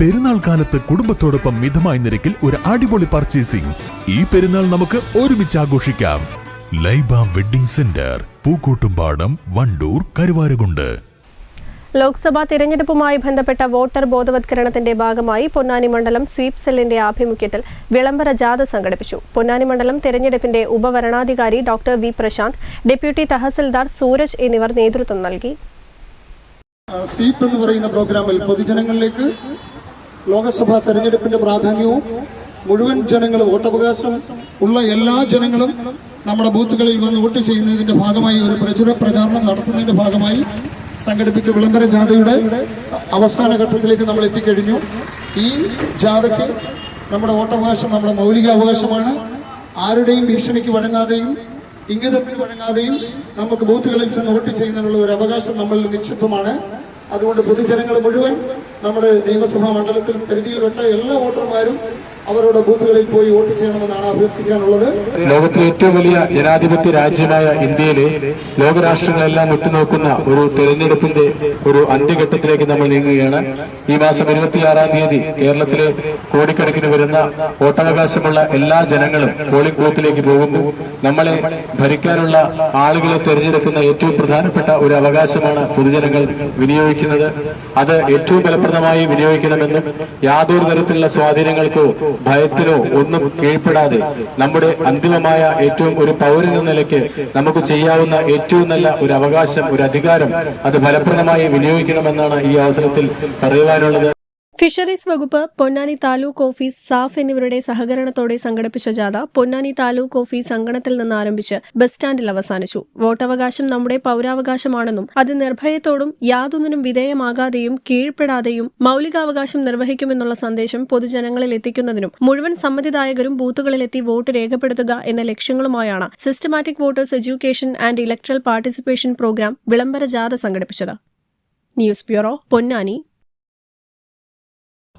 പെരുന്നാൾ കാലത്ത് കുടുംബത്തോടൊപ്പം മിതമായ നിരക്കിൽ ഒരു അടിപൊളി പർച്ചേസിംഗ് ഈ പെരുന്നാൾ നമുക്ക് ഒരുമിച്ച് ആഘോഷിക്കാം. Laiba wedding centre Pookkottumpadam Wandoor Karuvarakundu. Lok Sabha തിരഞ്ഞെടുപ്പുമായി ബന്ധപ്പെട്ട വോട്ടർ ബോധവത്കരണത്തിന്റെ ഭാഗമായി പൊന്നാനി മണ്ഡലം സ്വീപ് സെല്ലിന്റെ ആഭിമുഖ്യത്തിൽ വിളംബര ജാഥ സംഘടിപ്പിച്ചു. പൊന്നാനി മണ്ഡലം തിരഞ്ഞെടുപ്പിന്റെ ഉപവരണാധികാരി doctor V. Prashanth deputy tahsildar Suraj എന്നിവർ നേതൃത്വം നൽകി. സ്വീപ് എന്ന് പറയുന്ന പ്രോഗ്രാമിൽ പൊതുജനങ്ങളിലേക്ക് ലോകസഭാ തെരഞ്ഞെടുപ്പിന്റെ പ്രാധാന്യവും മുഴുവൻ ജനങ്ങളും വോട്ടവകാശം ഉള്ള എല്ലാ ജനങ്ങളും നമ്മുടെ ബൂത്തുകളിൽ വന്ന് വോട്ട് ചെയ്യുന്നതിന്റെ ഭാഗമായി ഒരു പ്രചുര പ്രചാരണം നടത്തുന്നതിന്റെ ഭാഗമായി സംഘടിപ്പിച്ച വിളംബര ജാഥയുടെ അവസാന ഘട്ടത്തിലേക്ക് നമ്മൾ എത്തിക്കഴിഞ്ഞു. ഈ ജാഥയ്ക്ക് നമ്മുടെ വോട്ടവകാശം നമ്മുടെ മൗലിക അവകാശമാണ് ആരുടെയും ഭീഷണിക്ക് വഴങ്ങാതെയും ഇംഗിതത്തിന് വഴങ്ങാതെയും നമുക്ക് ബൂത്തുകളിൽ ചെന്ന് വോട്ട് ചെയ്യുന്നതിനുള്ള ഒരു അവകാശം നമ്മളിൽ നിക്ഷിപ്തമാണ്. അതുകൊണ്ട് പൊതുജനങ്ങൾ മുഴുവൻ നമ്മുടെ നിയമസഭാ മണ്ഡലത്തിൽ പരിധിയിൽപ്പെട്ട എല്ലാ വോട്ടർമാരും അവരുടെ ബൂത്തുകളിൽ പോയി വോട്ട് ചെയ്യണമെന്നാണ് അഭ്യർത്ഥിക്കാനുള്ളത്. ലോകത്തിലെ ഏറ്റവും വലിയ ജനാധിപത്യ രാജ്യമായ ഇന്ത്യയിലെ ലോകരാഷ്ട്രങ്ങളെല്ലാം ഉറ്റുനോക്കുന്ന ഒരു തെരഞ്ഞെടുപ്പിന്റെ ഒരു അന്ത്യഘട്ടത്തിലേക്ക് നമ്മൾ നീങ്ങുകയാണ്. ഈ മാസം ഇരുപത്തിയാറാം തീയതി കേരളത്തിലെ കോടിക്കണക്കിന് വരുന്ന വോട്ടവകാശമുള്ള എല്ലാ ജനങ്ങളും പോളിംഗ് ബൂത്തിലേക്ക് പോകുന്നു നമ്മളെ ഭരിക്കാനുള്ള ആളുകളെ തെരഞ്ഞെടുക്കുന്ന ഏറ്റവും പ്രധാനപ്പെട്ട ഒരു അവകാശമാണ് പൊതുജനങ്ങൾ വിനിയോഗിക്കുന്നത്. അത് ഏറ്റവും ഫലപ്രദമായി വിനിയോഗിക്കണമെന്ന് യാതൊരു തരത്തിലുള്ള സ്വാധീനങ്ങൾക്കോ ഭയത്തിനോ ഒന്നും കീഴ്പ്പെടാതെ നമ്മുടെ അന്തിമമായ ഏറ്റവും ഒരു പൗരൻ എന്ന നിലയ്ക്ക് നമുക്ക് ചെയ്യാവുന്ന ഏറ്റവും നല്ല ഒരു അവകാശം ഒരു അധികാരം അത് ഫലപ്രദമായി വിനിയോഗിക്കണമെന്നാണ് ഈ അവസരത്തിൽ പറയുവാനുള്ളത്. ഫിഷറീസ് വകുപ്പ് പൊന്നാനി താലൂക്ക് ഓഫീസ് സാഫ് എന്നിവരുടെ സഹകരണത്തോടെ സംഘടിപ്പിച്ച ജാഥ പൊന്നാനി താലൂക്ക് ഓഫീസ് അങ്കണത്തിൽ നിന്ന് ആരംഭിച്ച് ബസ് സ്റ്റാൻഡിൽ അവസാനിച്ചു. വോട്ടവകാശം നമ്മുടെ പൗരാവകാശമാണെന്നും അത് നിർഭയത്തോടും യാതൊന്നിനും വിധേയമാകാതെയും കീഴ്പ്പെടാതെയും മൌലികാവകാശം നിർവഹിക്കുമെന്നുള്ള സന്ദേശം പൊതുജനങ്ങളിൽ എത്തിക്കുന്നതിനും മുഴുവൻ സമ്മതിദായകരും ബൂത്തുകളിലെത്തി വോട്ട് രേഖപ്പെടുത്തുക എന്ന ലക്ഷ്യങ്ങളുമായാണ് systematic voters education and electoral participation programme വിളംബര ജാഥ സംഘടിപ്പിച്ചത്. News bureau Ponnani.